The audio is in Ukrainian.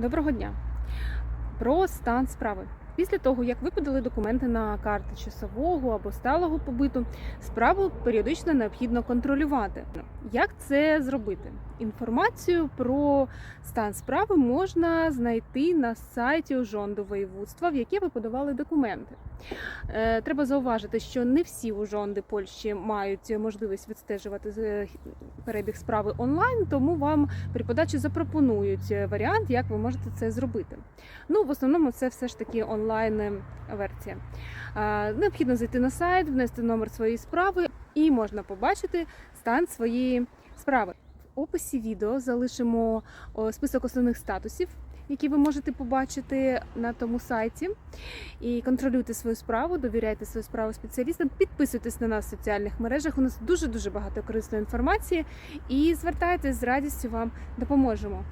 Доброго дня. Про стан справи. Після того, як ви подали документи на карти часового або сталого побиту, справу періодично необхідно контролювати. Як це зробити? Інформацію про стан справи можна знайти на сайті ужонду воєводства, в яке ви подавали документи. Е, Треба зауважити, що не всі ужонди Польщі мають можливість відстежувати е, перебіг справи онлайн, тому вам при подачі запропонують варіант, як ви можете це зробити. Ну, в основному це все ж таки онлайн версія. Е, Необхідно зайти на сайт, внести номер своєї справи і можна побачити стан своєї справи. В описі відео залишимо список основних статусів, які ви можете побачити на тому сайті. І контролюйте свою справу, довіряйте свою справу спеціалістам, підписуйтесь на нас в соціальних мережах. У нас дуже дуже багато корисної інформації. І звертайтесь з радістю вам допоможемо.